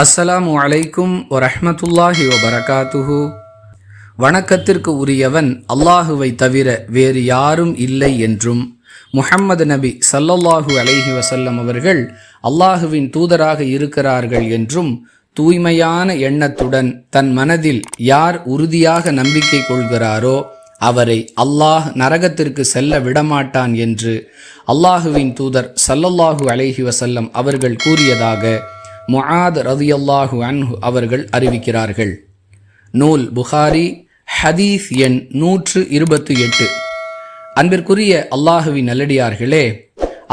அஸ்ஸலாமு அலைக்கும் வரஹ்மத்துல்லாஹி வபரகாத்துஹு. வணக்கத்திற்கு உரியவன் அல்லாஹுவை தவிர வேறு யாரும் இல்லை என்றும் முஹம்மது நபி சல்லல்லாஹு அலைஹி வசல்லம் அவர்கள் அல்லாஹுவின் தூதராக இருக்கிறார்கள் என்றும் தூய்மையான எண்ணத்துடன் தன் மனதில் யார் உறுதியாக நம்பிக்கை கொள்கிறாரோ அவரை அல்லாஹ் நரகத்திற்கு செல்ல விடமாட்டான் என்று அல்லாஹுவின் தூதர் சல்லல்லாஹு அலைஹி வசல்லம் அவர்கள் கூறியதாக முஆத் ரதியல்லாஹு அன்ஹு அவர்கள் அறிவிக்கிறார்கள். நூல் புகாரி ஹதீஸ் எண் நூற்று இருபத்தி எட்டு. அன்பிற்குரிய அல்லாஹுவின் நல்லடியார்களே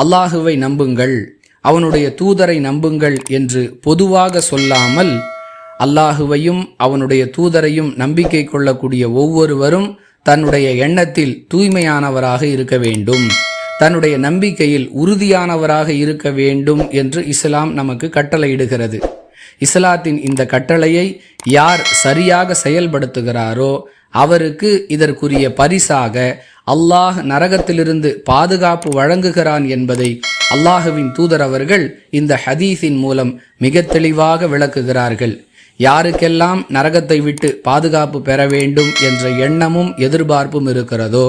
அல்லாஹுவை நம்புங்கள் அவனுடைய தூதரை நம்புங்கள் என்று பொதுவாக சொல்லாமல் அல்லாஹுவையும் அவனுடைய தூதரையும் நம்பிக்கை கொள்ளக்கூடிய ஒவ்வொருவரும் தன்னுடைய எண்ணத்தில் தூய்மையானவராக இருக்க வேண்டும். தன்னுடைய நம்பிக்கையில் உறுதியானவராக இருக்க வேண்டும் என்று இஸ்லாம் நமக்கு கட்டளையிடுகிறது. இஸ்லாத்தின் இந்த கட்டளையை யார் சரியாக செயல்படுத்துகிறாரோ அவருக்கு இதற்குரிய பரிசாக அல்லாஹ் நரகத்திலிருந்து பாதுகாப்பு வழங்குகிறான் என்பதை அல்லாஹுவின் தூதர் அவர்கள் இந்த ஹதீஸின் மூலம் மிக தெளிவாக விளக்குகிறார்கள். யாருக்கெல்லாம் நரகத்தை விட்டு பாதுகாப்பு பெற வேண்டும் என்ற எண்ணமும் எதிர்பார்ப்பும் இருக்கிறதோ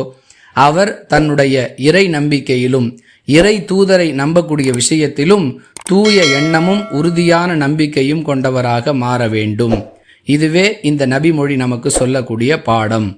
அவர் தன்னுடைய இறை நம்பிக்கையிலும் இறை தூதரை நம்பக்கூடிய விஷயத்திலும் தூய எண்ணமும் உறுதியான நம்பிக்கையும் கொண்டவராக மாற வேண்டும். இதுவே இந்த நபிமொழி நமக்கு சொல்லக்கூடிய பாடம்.